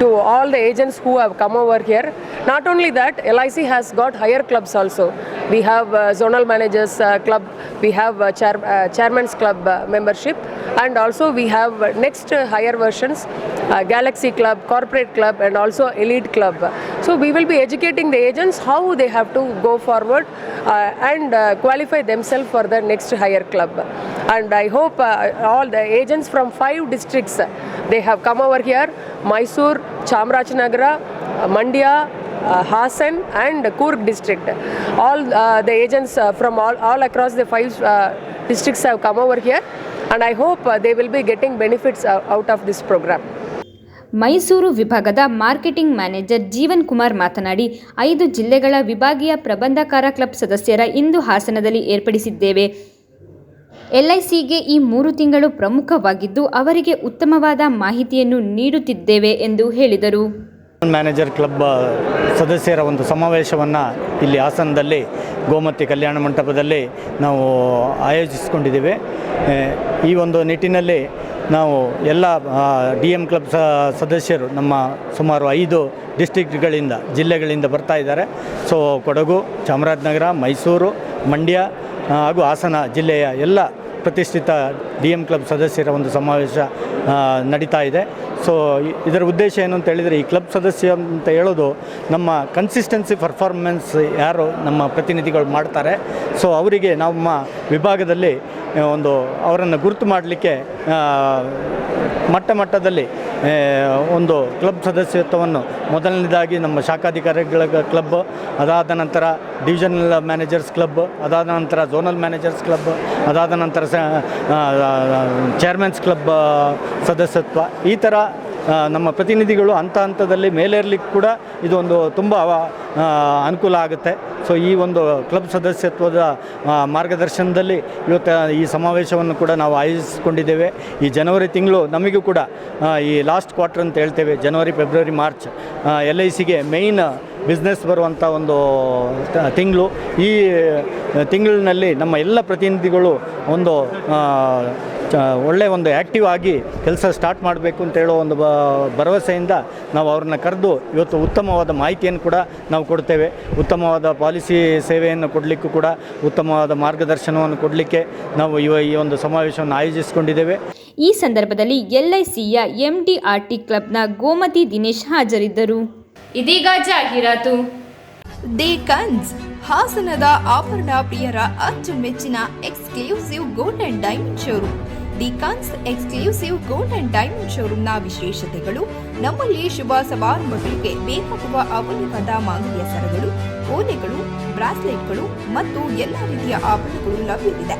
to all the agents who have come over here. Not only that, LIC has got higher clubs also. We have zonal managers club, we have chair, chairman's club membership, and also we have next higher versions, uh, Galaxy Club, Corporate Club, and also Elite Club. So we will be educating the agents how they have to go forward and uh, qualify themselves for the next higher club. And I hope uh, all the agents from five districts uh, they have come over here: Mysore, Chamrajnagara, uh, Mandya, uh, Hassan and Coorg district. All uh, the agents uh, from all, all across the five uh, districts have come over here and I hope uh, they will be getting benefits uh, out of this program. Mysuru ವಿಭಾಗದ marketing manager Jeevan Kumar ಮಾತನಾಡಿ, ಐದು ಜಿಲ್ಲೆಗಳ ವಿಭಾಗೀಯ ಪ್ರಬಂಧಕಾರ club ಸದಸ್ಯರ ಇಂದು ಹಾಸನದಲ್ಲಿ ಏರ್ಪಡಿಸಿದ್ದೇವೆ. ಎಲ್ಐಸಿಗೆ ಈ ಮೂರು ತಿಂಗಳು ಪ್ರಮುಖವಾಗಿದ್ದು, ಅವರಿಗೆ ಉತ್ತಮವಾದ ಮಾಹಿತಿಯನ್ನು ನೀಡುತ್ತಿದ್ದೇವೆ ಎಂದು ಹೇಳಿದರು. ಮ್ಯಾನೇಜರ್ ಕ್ಲಬ್ ಸದಸ್ಯರ ಒಂದು ಸಮಾವೇಶವನ್ನು ಇಲ್ಲಿ ಹಾಸನದಲ್ಲಿ ಗೋಮತಿ ಕಲ್ಯಾಣ ಮಂಟಪದಲ್ಲಿ ನಾವು ಆಯೋಜಿಸಿಕೊಂಡಿದ್ದೇವೆ. ಈ ಒಂದು ನಿಟ್ಟಿನಲ್ಲಿ ನಾವು ಎಲ್ಲ ಡಿ ಎಂ ಕ್ಲಬ್ ಸದಸ್ಯರು ನಮ್ಮ ಸುಮಾರು ಐದು ಡಿಸ್ಟಿಕ್ಟ್ಗಳಿಂದ ಜಿಲ್ಲೆಗಳಿಂದ ಬರ್ತಾ ಇದ್ದಾರೆ. ಸೊ, ಕೊಡಗು, ಚಾಮರಾಜನಗರ, ಮೈಸೂರು, ಮಂಡ್ಯ ಹಾಗೂ ಹಾಸನ ಜಿಲ್ಲೆಯ ಎಲ್ಲ ಪ್ರತಿಷ್ಠಿತ ಡಿ ಎಂ ಕ್ಲಬ್ ಸದಸ್ಯರ ಒಂದು ಸಮಾವೇಶ ನಡೀತಾ ಇದೆ. ಸೊ ಇದರ ಉದ್ದೇಶ ಏನು ಅಂತ ಹೇಳಿದರೆ ಈ ಕ್ಲಬ್ ಸದಸ್ಯ ಅಂತ ಹೇಳೋದು ನಮ್ಮ ಕನ್ಸಿಸ್ಟೆನ್ಸಿ ಪರ್ಫಾರ್ಮೆನ್ಸ್ ಯಾರು ನಮ್ಮ ಪ್ರತಿನಿಧಿಗಳು ಮಾಡ್ತಾರೆ. ಸೊ ಅವರಿಗೆ ನಮ್ಮ ವಿಭಾಗದಲ್ಲಿ ಒಂದು ಅವರನ್ನು ಗುರುತು ಮಾಡಲಿಕ್ಕೆ ಮಟ್ಟ ಮಟ್ಟದಲ್ಲಿ ಒಂದು ಕ್ಲಬ್ ಸದಸ್ಯತ್ವವನ್ನು ಮೊದಲನೇದಾಗಿ ನಮ್ಮ ಶಾಖಾಧಿಕಾರಿಗಳ ಕ್ಲಬ್, ಅದಾದ ನಂತರ ಡಿವಿಷನಲ್ ಮ್ಯಾನೇಜರ್ಸ್ ಕ್ಲಬ್ ಅದಾದ ನಂತರ ಝೋನಲ್ ಮ್ಯಾನೇಜರ್ಸ್ ಕ್ಲಬ್ ಅದಾದ ನಂತರ ಚೇರ್ಮನ್ಸ್ ಕ್ಲಬ್ ಸದಸ್ಯತ್ವ. ಈ ಥರ ನಮ್ಮ ಪ್ರತಿನಿಧಿಗಳು ಹಂತ ಹಂತದಲ್ಲಿ ಮೇಲೇರ್ಲಿಕ್ಕೆ ಕೂಡ ಇದೊಂದು ತುಂಬ ಅನುಕೂಲ ಆಗುತ್ತೆ. ಸೊ ಈ ಒಂದು ಕ್ಲಬ್ ಸದಸ್ಯತ್ವದ ಮಾರ್ಗದರ್ಶನದಲ್ಲಿ ಇವತ್ತು ಈ ಸಮಾವೇಶವನ್ನು ಕೂಡ ನಾವು ಆಯೋಜಿಸಿಕೊಂಡಿದ್ದೇವೆ. ಈ ಜನವರಿ ತಿಂಗಳು ನಮಗೂ ಕೂಡ ಈ ಲಾಸ್ಟ್ ಕ್ವಾರ್ಟರ್ ಅಂತ ಹೇಳ್ತೇವೆ, ಜನವರಿ, ಫೆಬ್ರವರಿ, ಮಾರ್ಚ್ ಎಲ್ ಐ ಸಿಗೆ ಮೇಯ್ನ್ ಬಿಸ್ನೆಸ್ ಬರುವಂಥ ಒಂದು ತಿಂಗಳು. ಈ ತಿಂಗಳಿನಲ್ಲಿ ನಮ್ಮ ಎಲ್ಲ ಪ್ರತಿನಿಧಿಗಳು ಒಂದು ಒಳ್ಳೆ ಒಂದು ಆ್ಯಕ್ಟಿವ್ ಆಗಿ ಕೆಲಸ ಸ್ಟಾರ್ಟ್ ಮಾಡಬೇಕು ಅಂತ ಹೇಳೋ ಒಂದು ಭರವಸೆಯಿಂದ ನಾವು ಅವ್ರನ್ನ ಕರೆದು ಇವತ್ತು ಉತ್ತಮವಾದ ಮಾಹಿತಿಯನ್ನು ಕೂಡ ನಾವು ಕೊಡ್ತೇವೆ. ಉತ್ತಮವಾದ ಪಾಲಿಸಿ ಸೇವೆಯನ್ನು ಕೊಡಲಿಕ್ಕೂ ಕೂಡ ಉತ್ತಮವಾದ ಮಾರ್ಗದರ್ಶನವನ್ನು ಕೊಡಲಿಕ್ಕೆ ನಾವು ಇವ, ಈ ಒಂದು ಸಮಾವೇಶವನ್ನು ಆಯೋಜಿಸಿಕೊಂಡಿದ್ದೇವೆ. ಈ ಸಂದರ್ಭದಲ್ಲಿ ಎಲ್ಐಸಿಯ ಎಂಡಿಆರ್ಟಿ ಕ್ಲಬ್ನ ಗೋಮತಿ ದಿನೇಶ್ ಹಾಜರಿದ್ದರು. ಇದೀಗ ಜಾಹೀರಾತು. Decans ಹಾಸನದ ಆಭರಣ ಪ್ರಿಯರ ಅಚ್ಚುಮೆಚ್ಚಿನ exclusive gold and diamond showroom. ಡಿಕಾನ್ಸ್ exclusive gold and diamond ಶೋರೂಮ್ನ ವಿಶೇಷತೆಗಳು, ನಮ್ಮಲ್ಲಿ ಶುಭ ಸಮಾರಂಭಗಳಿಗೆ ಬೇಕಾಗುವ ಅಮೂಲ್ಯವಾದ ಮಾಂಗಲ್ಯ ಸರಗಳು, ಓಲೆಗಳು, ಬ್ರಾಸ್ಲೆಟ್ಗಳು ಮತ್ತು ಎಲ್ಲ ರೀತಿಯ ಆಭರಣಗಳು ಲಭ್ಯವಿದೆ.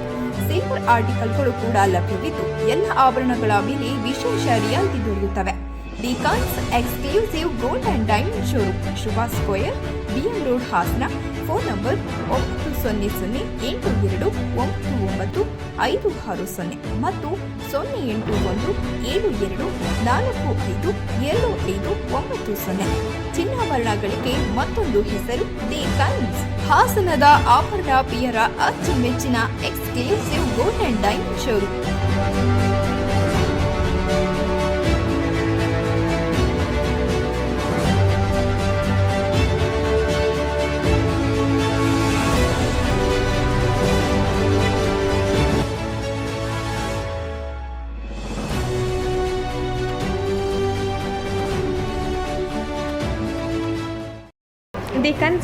ಸಿಲ್ವರ್ ಆರ್ಟಿಕಲ್ಗಳು ಕೂಡ ಲಭ್ಯವಿದ್ದು, ಎಲ್ಲ ಆಭರಣಗಳ ಮೇಲೆ ವಿಶೇಷ ರಿಯಾಯಿತಿ ದೊರೆಯುತ್ತವೆ. ಡಿಕಾನ್ಸ್ exclusive gold and diamond showroom Shubha square BM road Hassan phone number ಒಂಬತ್ತು ಸೊನ್ನೆ ಸೊನ್ನೆ ಎಂಟು ಎರಡು ಒಂಬತ್ತು ಒಂಬತ್ತು ಐದು ಆರು ಸೊನ್ನೆ ಮತ್ತು ಸೊನ್ನೆ ಎಂಟು ಒಂದು ಏಳು ಎರಡು ನಾಲ್ಕು ಐದು ಎರಡು ಐದು ಒಂಬತ್ತು ಸೊನ್ನೆ. ಚಿನ್ನಾಭರಣಗಳಿಗೆ ಮತ್ತೊಂದು ಹೆಸರು ದಿ ಕೈನ್ಸ್ ಹಾಸನದ ಆಭರಣ ಪ್ರಿಯರ ಅಚ್ಚುಮೆಚ್ಚಿನ exclusive gold and diamond showroom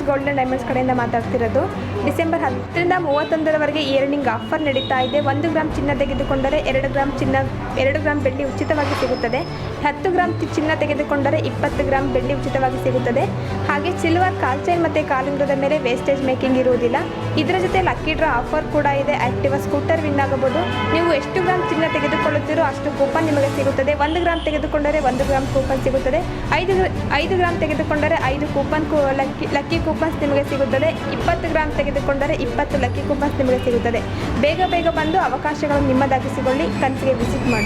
golden diamonds ಕಡೆಯಿಂದ ಮಾತಾಡ್ತಿರೋದು. ಡಿಸೆಂಬರ್ ಹತ್ತರಿಂದ ಮೂವತ್ತೊಂದರವರೆಗೆ ಇಯರಿಂಗ್ ಆಫರ್ ನಡೀತಾ ಇದೆ. ಒಂದು ಗ್ರಾಮ್ ಚಿನ್ನ ತೆಗೆದುಕೊಂಡರೆ ಎರಡು ಗ್ರಾಮ್ ಚಿನ್ನ ಎರಡು ಗ್ರಾಮ್ ಬೆಳ್ಳಿ ಉಚಿತವಾಗಿ ಸಿಗುತ್ತದೆ. ಹತ್ತು ಗ್ರಾಮ್ ಚಿನ್ನ ತೆಗೆದುಕೊಂಡರೆ ಇಪ್ಪತ್ತು ಗ್ರಾಮ್ ಬೆಳ್ಳಿ ಉಚಿತವಾಗಿ ಸಿಗುತ್ತದೆ. ಹಾಗೆ ಸಿಲ್ವರ್ ಕಾಲ್ ಚೈನ್ ಮತ್ತು ಕಾಲುಂಗ್ರದ ಮೇಲೆ ವೇಸ್ಟೇಜ್ ಮೇಕಿಂಗ್ ಇರುವುದಿಲ್ಲ. ಇದರ ಜೊತೆ ಲಕ್ಕಿ ಡ್ರಾ ಆಫರ್ ಕೂಡ ಇದೆ. ಆಕ್ಟಿವಾ ಸ್ಕೂಟರ್ ವಿನ್ ಆಗಬಹುದು. ನೀವು ಎಷ್ಟು ಗ್ರಾಮ್ ಚಿನ್ನ ತೆಗೆದುಕೊಳ್ಳುತ್ತೀರೋ ಅಷ್ಟು ಕೂಪನ್ ನಿಮಗೆ ಸಿಗುತ್ತದೆ. ಒಂದು ಗ್ರಾಮ್ ತೆಗೆದುಕೊಂಡರೆ ಒಂದು ಗ್ರಾಮ್ ಕೂಪನ್ ಸಿಗುತ್ತದೆ. ಐದು ಗ್ರ- ಐದು ಗ್ರಾಮ್ ತೆಗೆದುಕೊಂಡರೆ ಐದು ಕೂಪನ್ ಲಕ್ಕಿ ಲಕ್ಕಿ ಕೂಪನ್ಸ್ ನಿಮಗೆ ಸಿಗುತ್ತದೆ. ಇಪ್ಪತ್ತು ಗ್ರಾಮ್ ತೆಗೆದುಕೊಂಡರೆ ಇಪ್ಪತ್ತು ಲಕ್ಕಿ ಕೂಪನ್ಸ್ ನಿಮಗೆ ಸಿಗುತ್ತದೆ. ಬೇಗ ಬೇಗ ಬಂದು ಅವಕಾಶಗಳನ್ನು ನಿಮ್ಮದಾಗಿಸಿಕೊಳ್ಳಿ. ಕನ್ಸಿಗೆ ವಿಸಿಟ್ ಮಾಡಿ.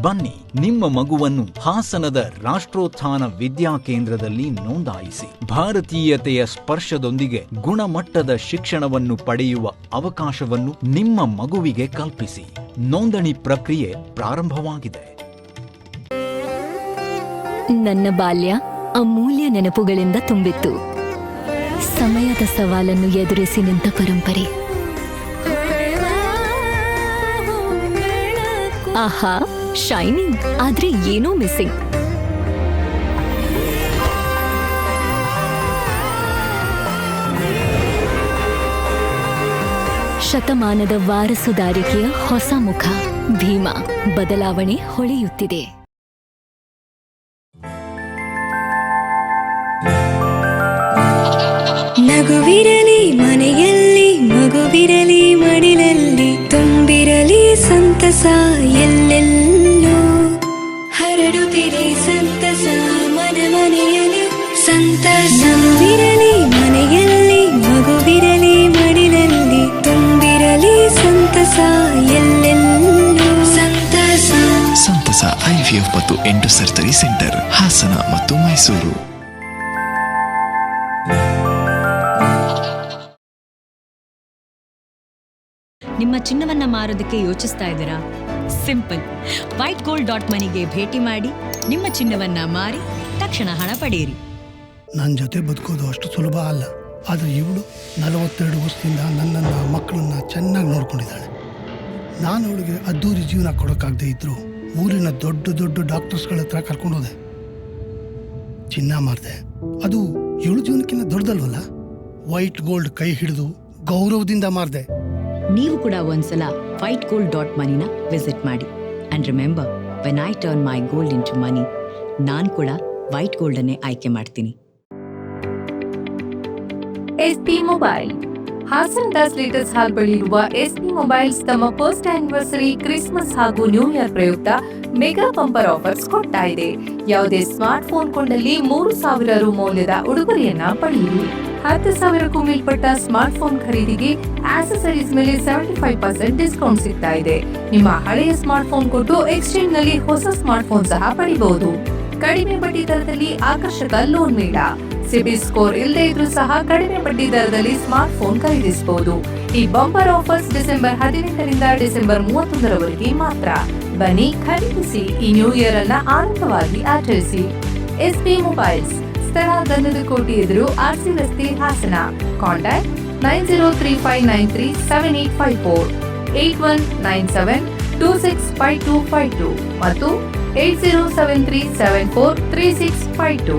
ಬನ್ನಿ ನಿಮ್ಮ ಮಗುವನ್ನು ಹಾಸನದ ರಾಷ್ಟ್ರೋತ್ಥಾನ ವಿದ್ಯಾ ಕೇಂದ್ರದಲ್ಲಿ ನೋಂದಾಯಿಸಿ ಭಾರತೀಯತೆಯ ಸ್ಪರ್ಶದೊಂದಿಗೆ ಗುಣಮಟ್ಟದ ಶಿಕ್ಷಣವನ್ನು ಪಡೆಯುವ ಅವಕಾಶವನ್ನು ನಿಮ್ಮ ಮಗುವಿಗೆ ಕಲ್ಪಿಸಿ. ನೋಂದಣಿ ಪ್ರಕ್ರಿಯೆ ಪ್ರಾರಂಭವಾಗಿದೆ. ನನ್ನ ಬಾಲ್ಯ ಅಮೂಲ್ಯ ನೆನಪುಗಳಿಂದ ತುಂಬಿತ್ತು. ಸಮಯದ ಸವಾಲನ್ನು ಎದುರಿಸಿ ನಿಂತ ಪರಂಪರೆ. ಆಹಾ! ಶೈನಿಂಗ್ ಆದ್ರೆ ಏನೋ ಮಿಸ್ಸಿಂಗ್ ಶತಮಾನದ ವಾರಸುದಾರಿಕೆಯ ಹೊಸ ಮುಖ ಭೀಮಾ. ಬದಲಾವಣೆ ಹೊಳೆಯುತ್ತಿದೆ. ನಗುವಿರಲಿ ನಗುವಿರಲಿ ಮನೆಯಲ್ಲಿ ಮಗುವಿರಲಿ ಮಡಿಲಲ್ಲಿ ತುಂಬಿರಲಿ ಸಂತಸ ಎಲ್ಲೆಲ್ಲೂ. ಸಂತಸ. ಸಂತಸ ಐವಿಎಫ್ ಮತ್ತು ಎಂಟು ಸರ್ಜರಿ ಸೆಂಟರ್ ಹಾಸನ ಮತ್ತು ಮೈಸೂರು. ನಿಮ್ಮ ಚಿನ್ನವನ್ನ ಮಾರೋದಕ್ಕೆ ಯೋಚಿಸ್ತಾ ಇದ್ದೀರಾ? ಸಿಂಪಲ್. ವೈಟ್ ಗೋಲ್ಡ್ ಡಾಟ್ ಮನಿಗೆ ಭೇಟಿ ಮಾಡಿ ನಿಮ್ಮ ಚಿನ್ನವನ್ನ ಮಾರಿ ತಕ್ಷಣ ಹಣ ಪಡೆಯಿರಿ. ನನ್ನ ಜೊತೆ ಬದುಕೋದು ಅಷ್ಟು ಸುಲಭ ಅಲ್ಲ. ಆದರೆ ಇವಳು ನಲವತ್ತೆರಡು ವರ್ಷದಿಂದ ನನ್ನನ್ನು, ಮಕ್ಕಳನ್ನು ಚೆನ್ನಾಗಿ ನೋಡ್ಕೊಂಡಿದ್ದಾಳೆ. ನಾನು ಅವಳಿಗೆ ಅದ್ದೂರಿ ಜೀವನ ಕೊಡೋಕ್ಕಾಗದೇ ಇದ್ರು ಊರಿನ ದೊಡ್ಡ ದೊಡ್ಡ ಡಾಕ್ಟರ್ಸ್ಗಳ ಹತ್ರ ಕರ್ಕೊಂಡೋದೆ ಚಿನ್ನ ಮಾರ್ದೆ. ಅದು ಇವಳು ಜೀವನಕ್ಕಿಂತ ದೊಡ್ಡದಲ್ವಲ್ಲ? ವೈಟ್ ಗೋಲ್ಡ್ ಕೈ ಹಿಡಿದು ಗೌರವದಿಂದ ಮಾರ್ದೆ. ನೀವು ಕೂಡ ಒಂದ್ಸಲ ವೈಟ್ ಗೋಲ್ಡ್ ಡಾಟ್ ಮನಿನ ವಿಸಿಟ್ ಮಾಡಿ. And remember when I turn my gold into money ನಾನು ಕೂಡ ವೈಟ್ ಗೋಲ್ಡನ್ನೇ ಆಯ್ಕೆ ಮಾಡ್ತೀನಿ. ಎಸ್ಪಿ ಮೊಬೈಲ್ ಹಾಸನ್ ದಾಸ್ ಲೇಟರ್ಸ್ ಹಾಲ್ ಬಳಿ ಇರುವ ಎಸ್ಪಿ ಮೊಬೈಲ್ಸ್ ತಮ್ಮ ಫಸ್ಟ್ ಆನಿವರ್ಸರಿ ಕ್ರಿಸ್ಮಸ್ ಹಾಗೂ ನ್ಯೂ ಇಯರ್ ಪ್ರಯುಕ್ತ ಮೆಗಾ ಬಂಪರ್ ಆಫರ್ಸ್ ಕೊಡ್ತಾ ಇದೆ. ಯಾವುದೇ ಸ್ಮಾರ್ಟ್ ಫೋನ್ ಕೊಂಡಲ್ಲಿ ಮೂರು ಸಾವಿರ ರು ಮೌಲ್ಯದ ಉಡುಗೊರೆಯನ್ನ ಪಡೆಯಿರಿ. ಹತ್ತು ಸಾವಿರಕ್ಕೂ ಮೇಲ್ಪಟ್ಟ ಸ್ಮಾರ್ಟ್ ಫೋನ್ ಖರೀದಿಗೆ ಆಕ್ಸೆಸರೀಸ್ ಮೇಲೆ ಸೆವೆಂಟಿ ಫೈವ್ ಪರ್ಸೆಂಟ್ ಡಿಸ್ಕೌಂಟ್ ಸಿಗ್ತಾ ಇದೆ. ನಿಮ್ಮ ಹಳೆಯ ಸ್ಮಾರ್ಟ್ ಫೋನ್ ಕೊಟ್ಟು ಎಕ್ಸ್ಚೇಂಜ್ನಲ್ಲಿ ಹೊಸ ಸ್ಮಾರ್ಟ್ ಫೋನ್ ಸಹ ಪಡಿಬಹುದು. ಕಡಿಮೆ ಬಡ್ಡಿ ದರದಲ್ಲಿ ಆಕರ್ಷಕ ಲೋನ್ ಮೇಳ. ಸಿಬಿಲ್ ಸ್ಕೋರ್ ಇಲ್ಲದೆ ಇದ್ರೂ ಸಹ ಕಡಿಮೆ ಬಡ್ಡಿ ದರದಲ್ಲಿ ಸ್ಮಾರ್ಟ್ ಫೋನ್ ಖರೀದಿಸಬಹುದು. ಈ ಬಂಪರ್ ಆಫರ್ಸ್ ಡಿಸೆಂಬರ್ ಹದಿನೆಂಟರಿಂದ ಡಿಸೆಂಬರ್ ಮೂವತ್ತೊಂದರವರೆಗೆ ಮಾತ್ರ. ಬನ್ನಿ ಖರೀದಿಸಿ, ಈ ನ್ಯೂ ಇಯರ್ ಅನ್ನ ಆನಂದವಾಗಿ ಆಚರಿಸಿ. ಎಸ್ಪಿ ಮೊಬೈಲ್ಸ್, ಸ್ಥಳ ಗಂಧದ ಕೋಟಿ ಎದುರು ಆರ್ಸಿ ರಸ್ತೆ Hassan. Contact nine zero three five nine three seven eight five four, eight one nine seven two six five two five two ಮತ್ತು eight zero seven three seven four three six five two.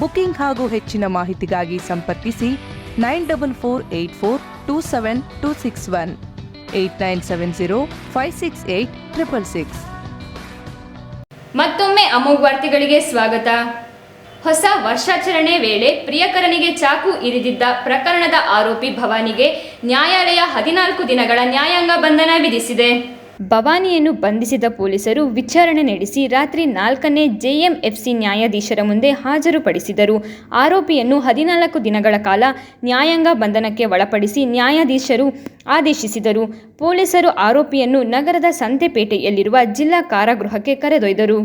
Booking ಹಾಗೂ ಹೆಚ್ಚಿನ ಮಾಹಿತಿಗಾಗಿ ಸಂಪರ್ಕಿಸಿ nine double four eight four two seven two six one, eight nine seven zero five six eight triple six. ಮತ್ತೊಮ್ಮೆ ಅಮೋಘ ವಾರ್ತೆಗಳಿಗೆ ಸ್ವಾಗತ. ಹೊಸ ವರ್ಷಾಚರಣೆ ವೇಳೆ ಪ್ರಿಯಕರನಿಗೆ ಚಾಕು ಇರಿದಿದ್ದ ಪ್ರಕರಣದ ಆರೋಪಿ ಭವಾನಿಗೆ ನ್ಯಾಯಾಲಯ ಹದಿನಾಲ್ಕು ದಿನಗಳ ನ್ಯಾಯಾಂಗ ಬಂಧನ ವಿಧಿಸಿದೆ. ಭವಾನಿಯನ್ನು ಬಂಧಿಸಿದ ಪೊಲೀಸರು ವಿಚಾರಣೆ ನಡೆಸಿ ರಾತ್ರಿ ನಾಲ್ಕನೇ ಜೆಎಂಎಫ್ಸಿ ನ್ಯಾಯಾಧೀಶರ ಮುಂದೆ ಹಾಜರುಪಡಿಸಿದರು. ಆರೋಪಿಯನ್ನು ಹದಿನಾಲ್ಕು ದಿನಗಳ ಕಾಲ ನ್ಯಾಯಾಂಗ ಬಂಧನಕ್ಕೆ ಒಳಪಡಿಸಿ ನ್ಯಾಯಾಧೀಶರು ಆದೇಶಿಸಿದರು. ಪೊಲೀಸರು ಆರೋಪಿಯನ್ನು ನಗರದ ಸಂತೆಪೇಟೆಯಲ್ಲಿರುವ ಜಿಲ್ಲಾ ಕಾರಾಗೃಹಕ್ಕೆ ಕರೆದೊಯ್ದರು.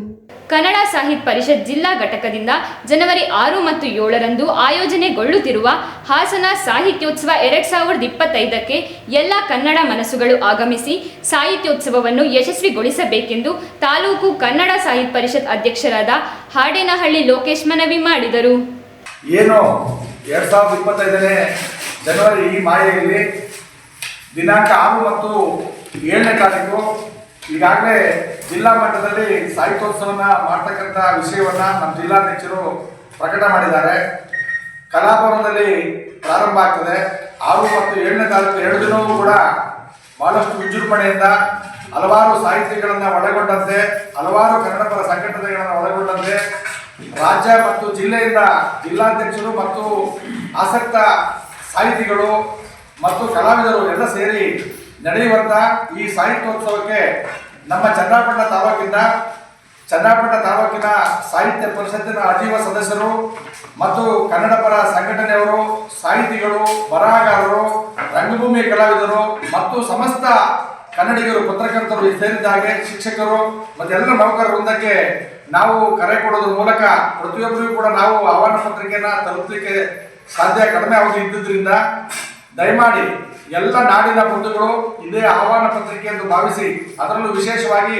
ಕನ್ನಡ ಸಾಹಿತ್ಯ ಪರಿಷತ್ ಜಿಲ್ಲಾ ಘಟಕದಿಂದ ಜನವರಿ ಆರು ಮತ್ತು ಏಳರಂದು ಆಯೋಜನೆಗೊಳ್ಳುತ್ತಿರುವ ಹಾಸನ ಸಾಹಿತ್ಯೋತ್ಸವ ಎರಡ್ ಸಾವಿರದ ಇಪ್ಪತ್ತೈದಕ್ಕೆ ಎಲ್ಲ ಕನ್ನಡ ಮನಸ್ಸುಗಳು ಆಗಮಿಸಿ ಸಾಹಿತ್ಯೋತ್ಸವವನ್ನು ಯಶಸ್ವಿಗೊಳಿಸಬೇಕೆಂದು ತಾಲೂಕು ಕನ್ನಡ ಸಾಹಿತ್ಯ ಪರಿಷತ್ ಅಧ್ಯಕ್ಷರಾದ ಹಾಡೇನಹಳ್ಳಿ ಲೋಕೇಶ್ ಮನವಿ ಮಾಡಿದರು. ಏನು ಎರಡ್ ಸಾವಿರದ ಇಪ್ಪತ್ತೈದನೇ ಜನವರಿ ಈ ಮಾಯೆಯಲ್ಲಿ ದಿನಾಂಕ ಆರು ಮತ್ತು ಏಳನೇ ತಾರೀಕು ಈಗಾಗಲೇ ಜಿಲ್ಲಾ ಮಟ್ಟದಲ್ಲಿ ಸಾಹಿತ್ಯೋತ್ಸವನ ಮಾಡ್ತಕ್ಕಂಥ ವಿಷಯವನ್ನ ನಮ್ಮ ಜಿಲ್ಲಾಧ್ಯಕ್ಷರು ಪ್ರಕಟ ಮಾಡಿದ್ದಾರೆ. ಕಲಾಭವನದಲ್ಲಿ ಪ್ರಾರಂಭ ಆಗ್ತದೆ. ಆರು ಮತ್ತು ಏಳನೇ ತಾರೀಕು ಎರಡು ದಿನವೂ ಕೂಡ ಬಹಳಷ್ಟು ವಿಜೃಂಭಣೆಯಿಂದ ಹಲವಾರು ಸಾಹಿತ್ಯಗಳನ್ನು ಒಳಗೊಂಡಂತೆ, ಹಲವಾರು ಕನ್ನಡ ಪರ ಸಂಘಟನೆಗಳನ್ನು ಒಳಗೊಂಡಂತೆ, ರಾಜ್ಯ ಮತ್ತು ಜಿಲ್ಲೆಯಿಂದ ಜಿಲ್ಲಾಧ್ಯಕ್ಷರು ಮತ್ತು ಆಸಕ್ತ ಸಾಹಿತಿಗಳು ಮತ್ತು ಕಲಾವಿದರು ಎಲ್ಲ ಸೇರಿ ನಡೆಯುವಂತ ಈ ಸಾಹಿತ್ಯೋತ್ಸವಕ್ಕೆ ನಮ್ಮ ಚನ್ನಪಟ್ಟಣ ತಾಲೂಕಿಂದ ಚನ್ನಪಟ್ಟಣ ತಾಲೂಕಿನ ಸಾಹಿತ್ಯ ಪರಿಷತ್ತಿನ ಅಜೀವ ಸದಸ್ಯರು ಮತ್ತು ಕನ್ನಡ ಪರ ಸಂಘಟನೆಯವರು, ಸಾಹಿತಿಗಳು, ಬರಹಗಾರರು, ರಂಗಭೂಮಿ ಕಲಾವಿದರು ಮತ್ತು ಸಮಸ್ತ ಕನ್ನಡಿಗರು, ಪತ್ರಕರ್ತರು ಸೇರಿದ ಹಾಗೆ ಶಿಕ್ಷಕರು ಮತ್ತು ಎಲ್ಲ ನೌಕರ ವೃಂದಕ್ಕೆ ನಾವು ಕರೆ ಕೊಡೋದ್ರ ಮೂಲಕ ಪ್ರತಿಯೊಬ್ಬರಿಗೂ ಕೂಡ ನಾವು ಆಹ್ವಾನ ಪತ್ರಿಕೆಯನ್ನು ತಲುಪಲಿಕ್ಕೆ ಸಾಧ್ಯ ಕಡಿಮೆ ಅವಧಿ ಇದ್ದುದರಿಂದ ದಯಮಾಡಿ ಎಲ್ಲ ನಾಡಿನ ಬಂಧುಗಳು ಇದೇ ಆಹ್ವಾನ ಪತ್ರಿಕೆ ಎಂದು ಭಾವಿಸಿ ಅದರಲ್ಲೂ ವಿಶೇಷವಾಗಿ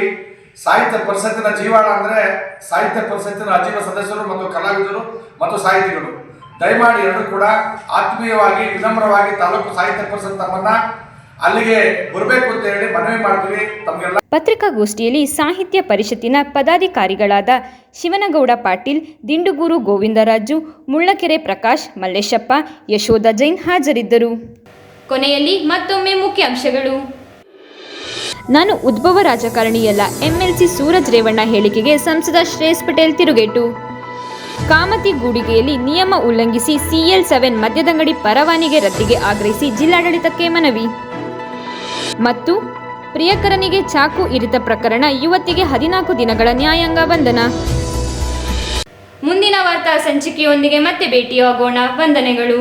ಸಾಹಿತ್ಯ ಪರಿಷತ್ತಿನ ಜೀವಾಳ ಅಂದ್ರೆ ಸಾಹಿತ್ಯ ಪರಿಷತ್ತಿನ ಅಜೀವ ಸದಸ್ಯರು ಮತ್ತು ಕಲಾವಿದರು ಮತ್ತು ಸಾಹಿತಿಗಳು. ದಯಮಾಡಿ ಎಲ್ಲರೂ ಕೂಡ ಆತ್ಮೀಯವಾಗಿ ವಿನಮ್ರವಾಗಿ ತಾಲೂಕು ಸಾಹಿತ್ಯ ಪರಿಷತ್ ತಮ್ಮನ್ನ ಅಲ್ಲಿಗೆ ಬರಬೇಕು ಅಂತ ಹೇಳಿ ಮನವಿ ಮಾಡ್ತೀವಿ ತಮಗೆಲ್ಲ. ಪತ್ರಿಕಾಗೋಷ್ಠಿಯಲ್ಲಿ ಸಾಹಿತ್ಯ ಪರಿಷತ್ತಿನ ಪದಾಧಿಕಾರಿಗಳಾದ ಶಿವನಗೌಡ ಪಾಟೀಲ್ ದಿಂಡುಗೂರು ಗೋವಿಂದರಾಜು ಮುಳ್ಳಕೆರೆ ಪ್ರಕಾಶ್ ಮಲ್ಲೇಶಪ್ಪ ಯಶೋಧ ಜೈನ್ ಹಾಜರಿದ್ದರು. ಕೊನೆಯಲ್ಲಿ ಮತ್ತೊಮ್ಮೆ ಮುಖ್ಯಾಂಶಗಳು. ನಾನು ಉದ್ಭವ ರಾಜಕಾರಣಿಯಲ್ಲ ಎಂಎಲ್ಸಿ ಸೂರಜ್ ರೇವಣ್ಣ ಹೇಳಿಕೆಗೆ ಸಂಸದ ಶ್ರೇಯಸ್ ಪಟೇಲ್ ತಿರುಗೇಟು. ಕಾಮತಿ ಗೂಡಿಗೆಯಲ್ಲಿ ನಿಯಮ ಉಲ್ಲಂಘಿಸಿ ಸಿಎಲ್ ಸೆವೆನ್ ಮದ್ಯದಂಗಡಿ ಪರವಾನಿಗೆ ರದ್ದಿಗೆ ಆಗ್ರಹಿಸಿ ಜಿಲ್ಲಾಡಳಿತಕ್ಕೆ ಮನವಿ. ಮತ್ತು ಪ್ರಿಯಕರನಿಗೆ ಚಾಕು ಇರಿತ ಪ್ರಕರಣ ಯುವತಿಗೆ ಹದಿನಾಲ್ಕು ದಿನಗಳ ನ್ಯಾಯಾಂಗ ಬಂಧನ. ಮುಂದಿನ ವಾರ್ತಾ ಸಂಚಿಕೆಯೊಂದಿಗೆ ಮತ್ತೆ ಭೇಟಿಯಾಗೋಣ. ವಂದನೆಗಳು.